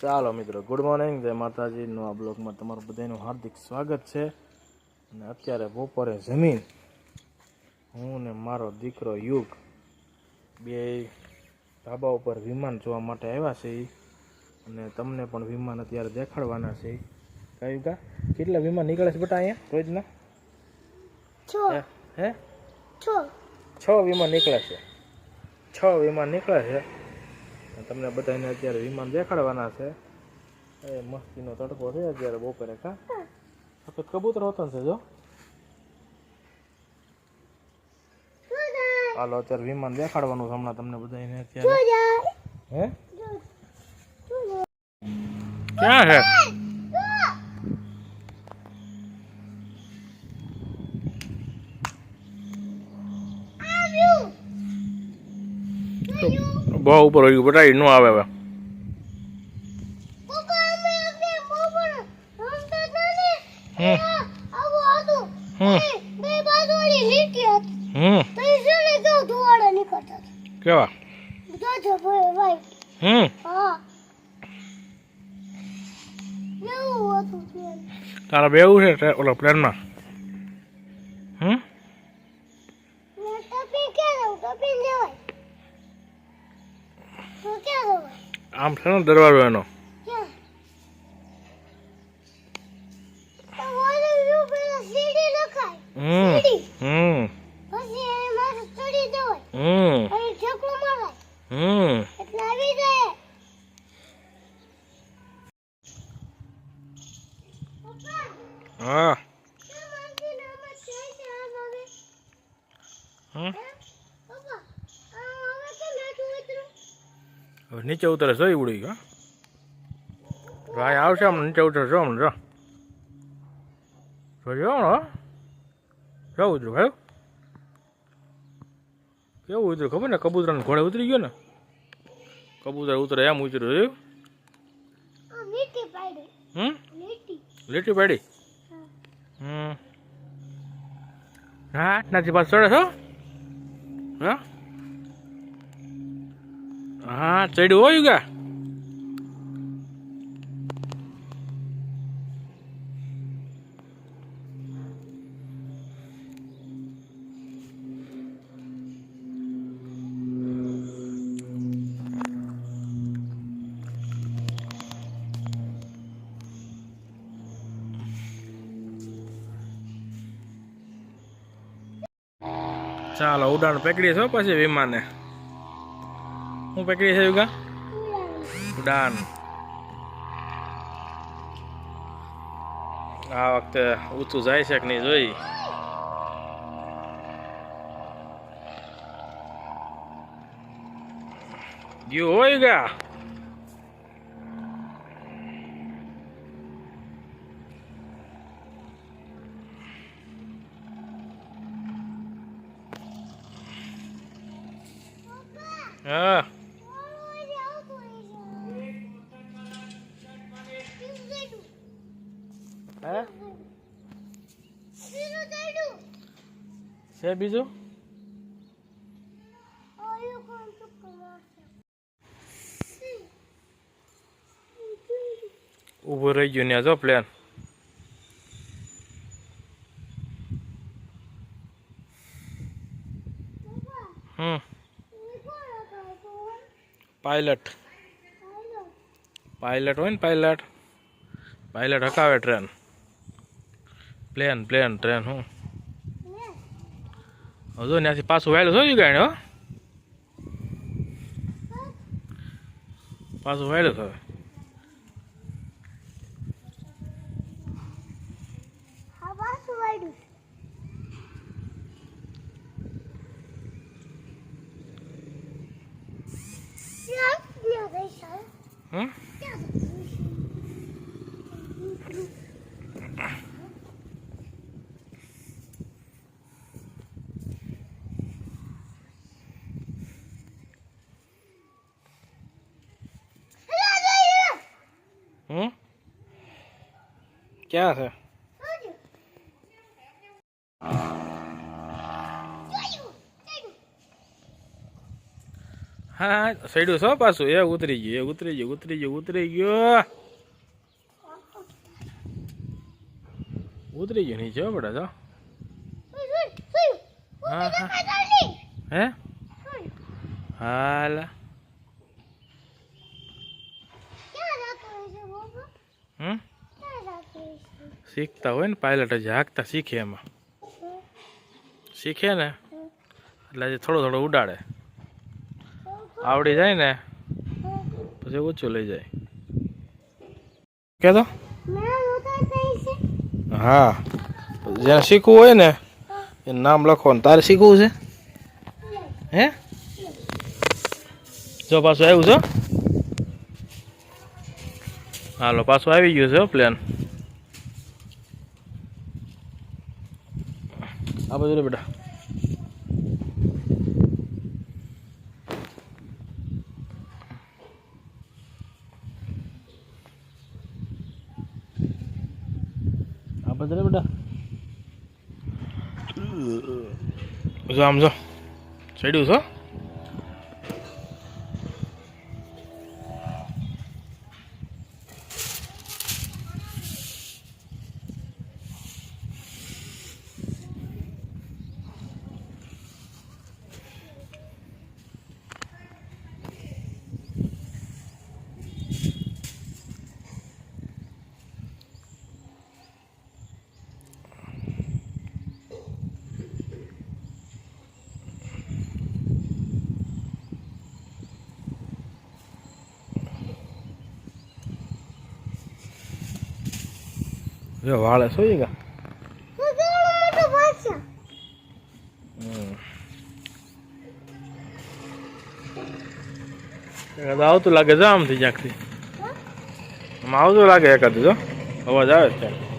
ચાલો મિત્રો good morning જય માતાજીનું આ બ્લોગમાં તમારું બધાનું હાર્દિક સ્વાગત છે. અને અત્યારે બપોરે જમીન. હું ને મારો દીકરો યુગ. બે ધાબા ઉપર વિમાન જોવા માટે આવ્યા છે. અને તમને પણ વિમાન અત્યારે દેખાડવાના છે. કયું કા? કેટલા વિમાન નીકળે છે બેટા અહીંયા? રોજના? છ. હે? છ. છ વિમાન નીકળે છે. છ વિમાન નીકળે છે. તમને બધાને અત્યારે વિમાન દેખાડવાના છે. એ મસ્તીનો તડકો છે અત્યારે બપોરે કા? સફેદ કબૂતર હોતો છે જો. હાલો અત્યારે વિમાન દેખાડવાનું છે હમણાં તમને બધાને અત્યારે. હે? ક્યાં છે? બહુ ઉપર હોય બટાઈ નો આવે હવે. કેવા? હમ. તારા બેવું છે ઓલા પ્લેનમાં હમ? આમ છે ને દરવાજો એનો. હમ હમ હમ હમ. પપ્પા હા કેમ આંટી નામાં છે છે આમ હવે હમ પપ્પા આ હવે કેમ હેઠું ઉતરું હવે નીચે ઉતરે જોઈ ઉડી ગયો. ભાઈ આવશે આમ નીચે ઉતરે જો. હમણાં જો જોજો હમણાં જો ઉતર્યું ભાઈ કેવું ઉતર્યું ખબર ને? કબૂતરાને ઘોડે ઉતરી ગયો ને? કબૂતર ઉતરે એમ ઉતર્યું જોયું? હમ? લીટી. પાડી? હમ. હા નથી ચડે છો હા? હા ચડ્યું હોય ગયા ચાલો ઉડાણ પકડીએ છો પછી વિમાને. હું પકડી છે, યુગા? ઉડાન. આ વખતે ઊંચું જાય છે કે નહીં જોઈ? ગયું હોય હા હે. છે બીજું? ઊભું રહી ગયું ને જો પ્લેન હમ. પાયલટ પાયલટ હોય ને પાયલટ પાયલટ હકાવે ટ્રેન પ્લેન પ્લેન ટ્રેન હું હજુ ત્યાંથી પાછું વાયલું થયું ગાય હો. પાછું વાયલું થયું. હમ હમ ક્યાં છે હા સડ્યું છો પાછું? એ ઉતરી ગયું, એ ઉતરી ગયું ઉતરી ગયું, ઉતરી ગયો. ઉતરી ગયું નહીં હો બધા જો. હા હા. હે? હાલ. હમ? શીખતા હોય ને પાયલટ જ હાંકતા શીખે એમાં. શીખે ને? એટલે હજી થોડો થોડો ઉડાડે. આવડી જાય ને, પછી ઊંચું લઈ જાય. કે તો મેં ઉતાર થઈ છે હા. જ્યાં શીખવું હોય ને એનું નામ લખો ને તારે શીખવું છે? હે? જો પાછું આવ્યું છે હાલો, પાછું આવી ગયું છે પ્લેન આ બધું બેટા આ બધું બેટા જો આમ છો જો, વાળે સોઈ ગયા. આવતું લાગે છે આમથી ક્યાંકથી આમ આવતું લાગે એકાદ જો. અવાજ આવે છે.